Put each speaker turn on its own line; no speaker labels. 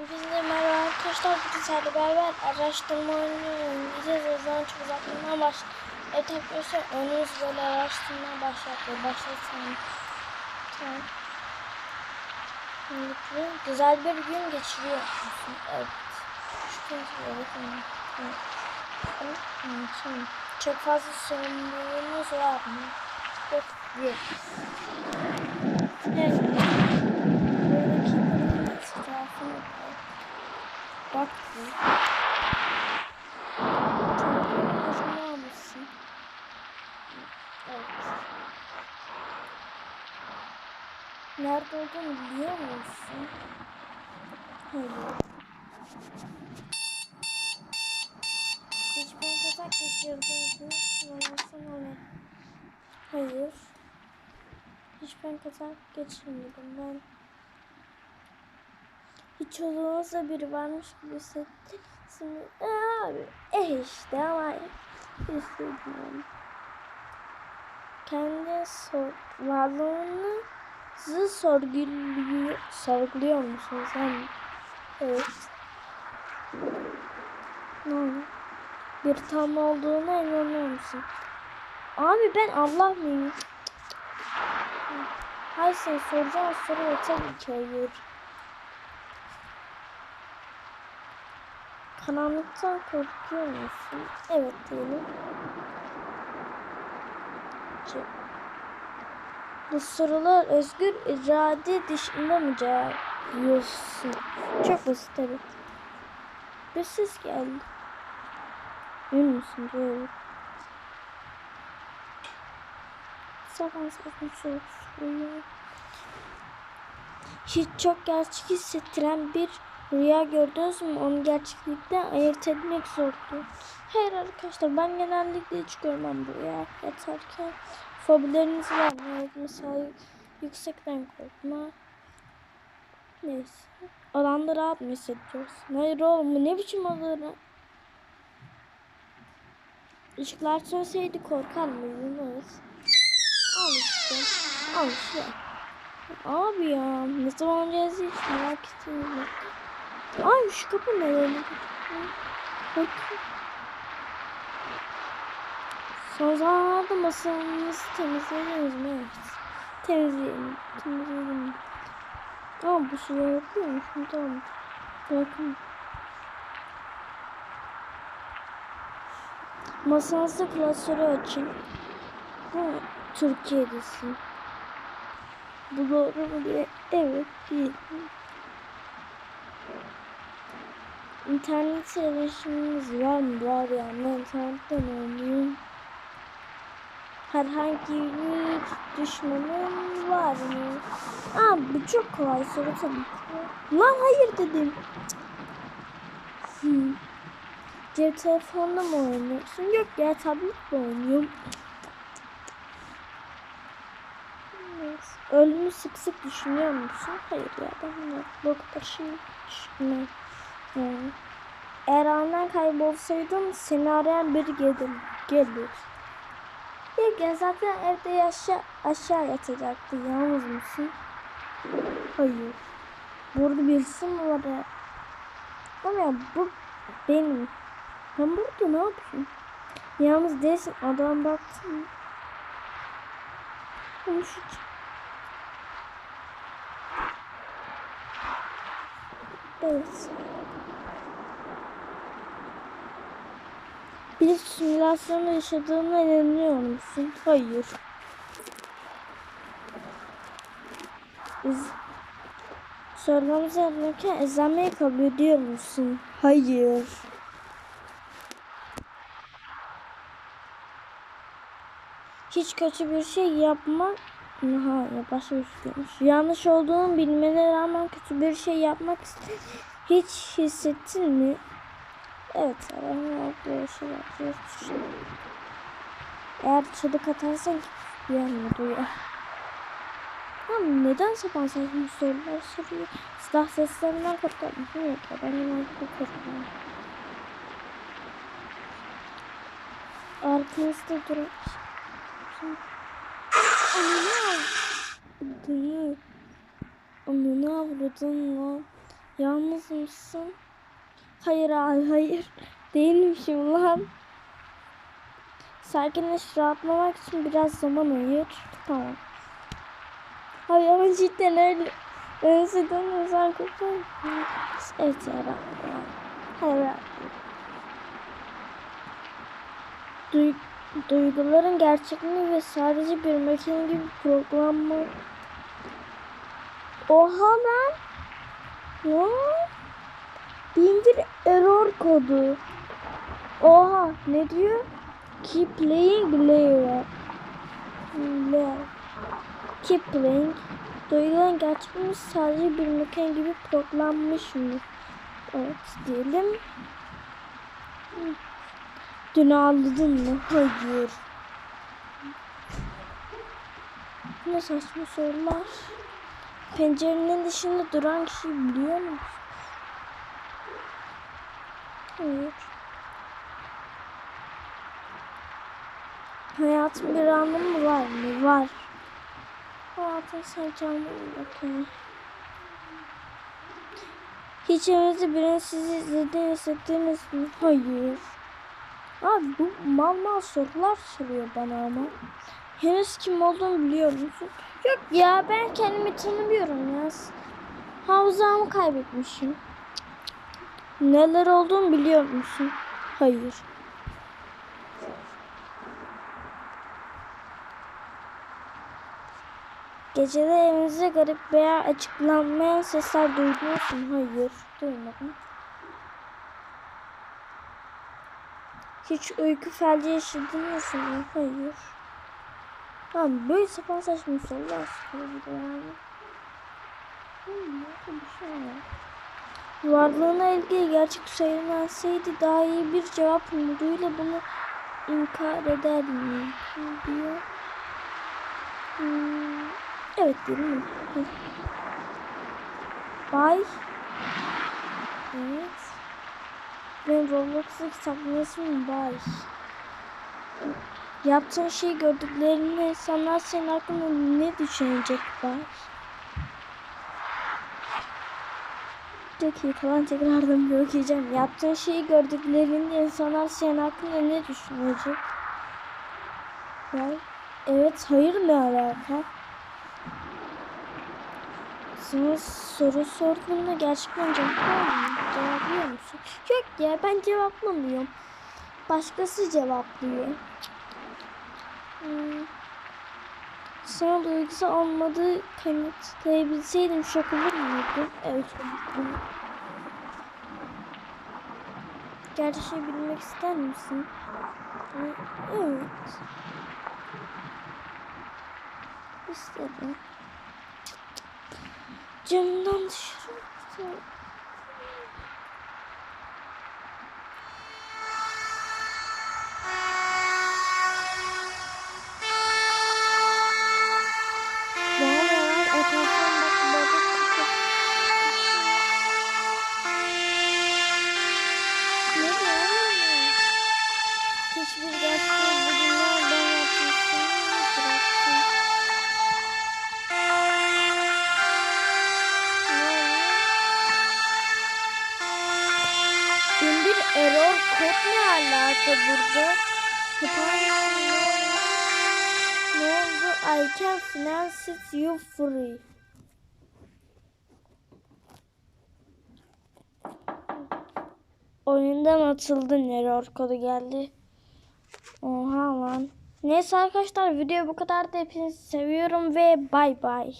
Herkese merhaba arkadaşlar. Bugün sizlerle beraber araştırma oyunu oynayacağız. O zaman çok uzatmadan baş. Evet arkadaşlar önümüz böyle araştırma başlattı. Başlatalım. Tamam. Mutlu, güzel bir gün geçiriyor? Evet. Şu evet, Tamam. Çok fazla sorumluluğumuz var mı? Yok. Evet. Bak bu. Telefonun ucunu almışsın. Evet. Nerede olduğunu biliyor musun? Hayır. Hiç ben kazak geçirdiniz mi? Sorarsan öyle. Hayır. Hiç ben kazak geçirmedim ben. Olmazsa biri varmış gibi hissettim. Şimdi abi eh işte ama hissediyorum. Kendi sor, varlığınızı sorguluyor, sorguluyor musunuz? Yani, evet. Ne oldu? Bir tam olduğuna inanıyor musun? Abi ben Allah mıyım? Hayır sen soracağın soruya tabii ki hayır. Karanlıktan korkuyor musun? Evet diyelim. Bu sorular özgür irade dışında mı cevaplıyorsun? Çok basit evet. Bir ses geldi. Emin misin? Evet. Sabah. Hiç çok gerçek hissettiren bir rüya gördünüz mü? Onu gerçeklikten ayırt etmek zordu. Hayır arkadaşlar ben genellikle hiç görmem bu rüya yatarken. Fobileriniz var mı? Mesela yüksekten korkma. Neyse. Alanda rahat mı hissediyorsun? Hayır oğlum bu ne biçim alana? Işıklar sönseydi korkar mıydın? Al işte. Al işte. Abi ya ne zaman olacağız hiç merak etmiyorum. Ay şu kapı ne öyle? Bak. Son zamanlarda masamızı temizlediniz mi? Evet. Temizleyelim. Temizleyelim. Aa bu suya yapıyormuş. Tamam. Bakın. Masanızda klasörü açın. Bu Türkiye'desin. Bu doğru mu diye. Evet değil. İnternet erişiminiz var mı? Var ya. Ben internetten oynuyorum. Herhangi bir düşmanın var mı? Aa bu çok kolay soru tabii ki. Lan hayır dedim. Hmm. Cep telefonda mı oynuyorsun? Yok ya tabletle oynuyorum. Ölümü sık sık düşünüyor musun? Hayır ya ben yok. Bu kadar şey Eğer annen kaybolsaydın seni arayan biri gelir. gelir. Yok ya zaten evde yaşa aşağı yatacaktı. Yalnız mısın? Hayır. Burada birisi mi var ya? Ama bu benim. Ben burada ne yapayım? Yalnız değilsin. Adam baktım. Konuşacağım. Evet. Bir simülasyonda yaşadığına inanıyor musun? Hayır. İz... Sormamız gereken izlemeyi kabul ediyor musun? Hayır. Hiç kötü bir şey yapmak Hayır başka bir şeymiş. Yanlış olduğunu bilmene rağmen kötü bir şey yapmak ist- hiç hissettin mi? Evet, şey yapıyorum. Eğer çığlık atarsan bir anda duyar. Ama neden sapan saçma sorular soruyor? Silah seslerinden korkar mısın? Yok ya ben hemen korkmam. Arkanızda durun. Anne Ananı avradın lan. Yalnız mısın? Hayır abi hayır. Değilmişim lan. Sakinleş rahatlamak için biraz zaman ayır. Tamam. Hayır ama cidden öyle. Önceden özel kurtar. Evet ya ben. Hayır ben. Duy, duyguların gerçekliği ve sadece bir makine gibi programlı. Oha lan. Ya. Bin bir error kodu. Oha ne diyor? Keep playing layer. Layer. Keep playing. Duyguların gerçekliği sadece bir makine gibi programlanmış mı? Evet diyelim. Dün ağladın mı? Hayır. Ne saçma sorular. Pencerenin dışında duran kişiyi biliyor musun? Hayır. Hayatın bir anlamı var mı? Var. Hayatın sadece anlamı yok yani. Hiç evinizde birinin sizi izlediğini hissettiniz mi? Hayır. Abi bu mal mal sorular soruyor bana ama. Henüz kim olduğunu biliyor musun? Yok ya ben kendimi tanımıyorum ya. Hafızamı kaybetmişim. Neler olduğunu biliyor musun? Hayır. Gecede evinizde garip veya açıklanmayan sesler mu? Hayır, duymadım. Hiç uyku felci yaşadınız mı? Hayır. Tamam böyle sapan saçma sorular soruyor yani. Hmm, nasıl bir şey var? Varlığına ilgili gerçek söylenenseydi daha iyi bir cevap umuduyla bunu inkar eder mi? diyor. Hmm, evet diyelim. Bay. Evet. Benim Roblox'ta ismim Bay. Yaptığın şeyi gördüklerinde insanlar senin hakkında ne düşünecek Bay? Dakikadan tekrardan bir okuyacağım. Yaptığın şeyi gördüklerinde insanlar senin hakkında ne düşünecek? Ya, evet, hayır ne alaka? Sana soru sorduğunda gerçekten cevaplıyor musun? Yok ya ben cevaplamıyorum. Başkası cevaplıyor. Hmm. Sana duygusal olmadığı kanıtlayabilseydim şok olur muydun? Evet olurdum. Gerçeği bilmek ister misin? Evet. İsterim. Camdan dışarı. Alaka burada? Ne oldu? I can finance you free. Oyundan atıldın error kodu geldi. Oha lan. Neyse arkadaşlar video bu kadar da hepinizi seviyorum ve bay bay.